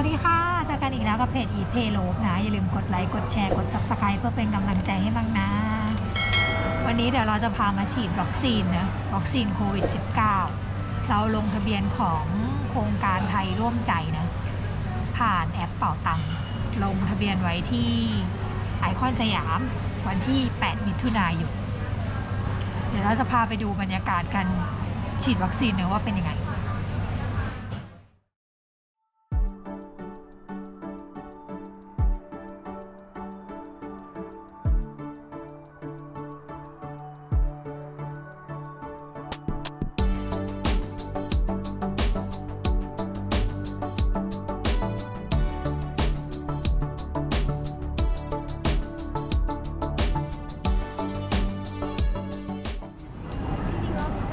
วัสดีค่ะเจอกันอีกแล้วกับเพจอีเพโลนะ อย่าลืมกดไลค์ กดแชร์ กด subscribe เพื่อเป็นกำลังใจให้บ้างนะ วันนี้เดี๋ยวเราจะพามาฉีดวัคซีนนะ วัคซีนโควิด -19 เราลงทะเบียนของโครงการไทยร่วมใจนะ ผ่านแอปเป่าตัง ลงทะเบียนไว้ที่ไอคอนสยาม วันที่ 8 มิถุนายน เดี๋ยวเราจะพาไปดูบรรยากาศการฉีดวัคซีนเนะว่าเป็นยังไง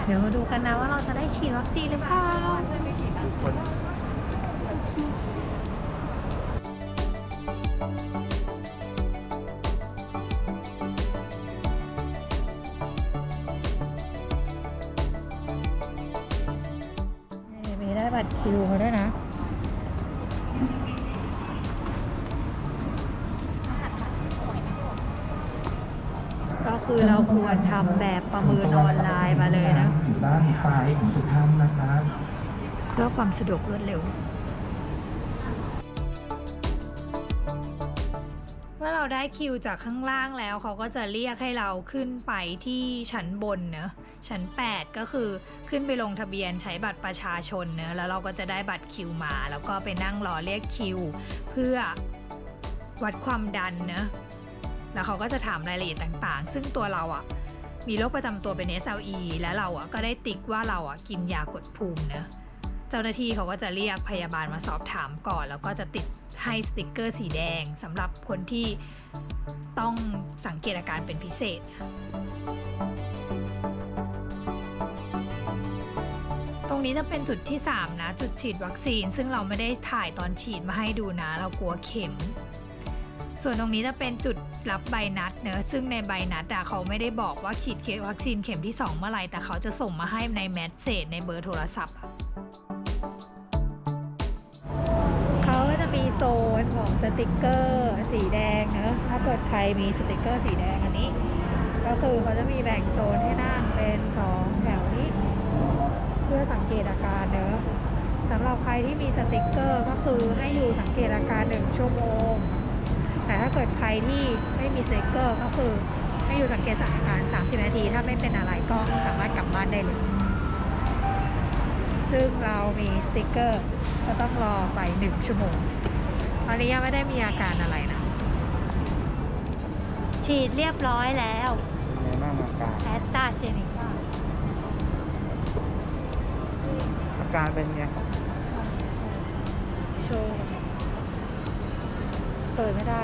เดี๋ยวมาดูกันนะว่าเราจะได้ฉีดวัคซีนหรือเปล่ามีได้บัตรคิวมาด้วยนะ ก็คือเราควรทำแบบประเมินออนไลน์มาเลยนะอยู่ด้านซ้ายของทุกท่านนะครับเพื่อความสะดวกรวดเร็ว เมื่อเราได้คิวจากข้างล่างแล้วเขาก็จะเรียกให้เราขึ้นไปที่ชั้นบนเนอะชั้น 8 ก็คือขึ้นไปลงทะเบียนใช้บัตรประชาชนเนอะแล้วเราก็จะได้บัตรคิวมา แล้วก็ไปนั่งรอเรียกคิว เพื่อวัดความดันเนอะ แล้วเขาก็จะถามรายละเอียดต่างๆ ซึ่งตัวเราอะมีโรคประจำตัวเป็น SLE และเราอะก็ได้ติ๊กว่าเราอะกินยากดภูมิเนอะเจ้าหน้าที่เขาก็จะเรียกพยาบาลมาสอบถามก่อน แล้วก็จะติดให้สติกเกอร์สีแดงสำหรับคนที่ต้องสังเกตอาการเป็นพิเศษ ตรงนี้จะเป็นจุดที่ 3 นะ จุดฉีดวัคซีน ซึ่งเราไม่ได้ถ่ายตอนฉีดมาให้ดูนะ เรากลัวเข็ม ส่วนตรงนี้จะเป็นจุดรับใบนัดเนอะซึ่งในใบนัดอะเขาไม่ได้บอกว่าฉีดเข็มวัคซีนเข็มที่ 2 เมื่อไหร่แต่เขาจะส่งมาให้ในแมสเซจในเบอร์โทรศัพท์เขาก็จะมีโซนของสติกเกอร์สีแดงเนอะถ้าเกิดใครมีสติกเกอร์สีแดงอันนี้ ก็คือเขาจะมีแบ่งโซนให้นั่งเป็นสองแถวนี้ เพื่อสังเกตอาการเนอะสำหรับใครที่มีสติกเกอร์ก็คือให้อยู่สังเกตอาการหนึ่งชั่วโมง เกิดใครที่ไม่มีสติกเกอร์ก็คือให้อยู่สังเกตอาการ30 นาที ถ้าไม่เป็นอะไรก็สามารถกลับบ้านได้เลย ซึ่งเรามีสติกเกอร์ ก็ต้องรอไปหนึ่งชั่วโมง ตอนนี้ยังไม่ได้มีอาการอะไรนะ ฉีดเรียบร้อยแล้วเป็นไงบ้างอาการแอสตราเซเนกาอาการเป็นไงโชว์เปิดไม่ได้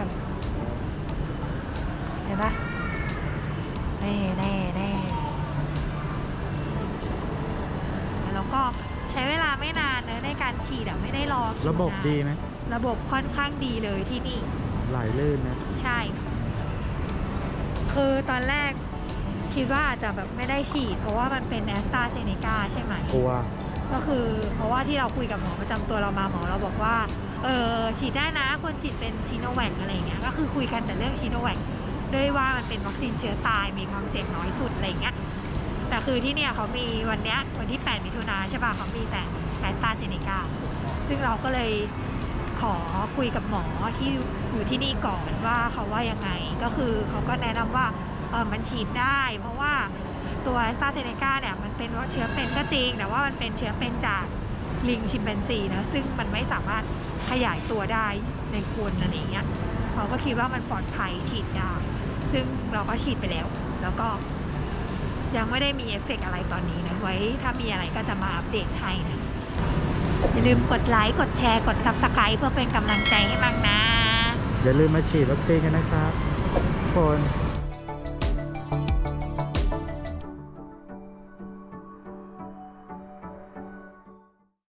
อะในการฉีดอะไม่ได้รอคิวนานระบบดีไหมระบบค่อนข้างดีเลยที่นี่ ไหลลื่นนะ ใช่ คือตอนแรกคิดว่าอาจจะแบบไม่ได้ฉีด เพราะว่ามันเป็นแอสตราเซเนกาใช่ไหม กลัว ก็คือเพราะว่าที่เราคุยกับหมอประจำตัวเรามาหมอเราบอกว่า เออฉีดได้นะควรฉีดเป็นชิโนแวคอะไรอย่างเงี้ยก็คือคุยกันแต่เรื่องชิโนแวคด้วยว่ามันเป็นวัคซีนเชื้อตายมีความเสี่ยงน้อยสุดอะไรอย่างเงี้ย แต่คือที่เนี่ยเขามีวันเนี้ยวันที่ 8 มิถุนาใช่ป่ะเขามีแต่แอสตาเซเนกาซึ่งเราก็เลยขอคุยกับหมอที่อยู่ที่นี่ก่อนว่าเขาว่ายังไง ก็คือเขาก็แนะนำว่าเออมันฉีดได้ เพราะว่าตัวแอสตาเซเนกาเนี่ยมันเป็นเชื้อเป็นก็จริง แต่ว่ามันเป็นเชื้อเป็นจากลิงชิมแปนซีนะซึ่งมันไม่สามารถขยายตัวได้ในคนอะไรอย่างเงี้ยเขาก็คิดว่ามันปลอดภัยฉีดได้ซึ่งเราก็ฉีดไปแล้ว แล้วก็ ยังไม่ได้มีเอฟเฟกต์อะไรตอนนี้นะไว้ถ้ามีอะไรก็จะมาอัปเดตให้นะอย่าลืมกดไลค์กดแชร์กด s ับสไครต์เพื่อเป็นกำลังใจให้มั่งนะ อย่าลืมมาฉีดวัคซีนกันนะครับทุกคน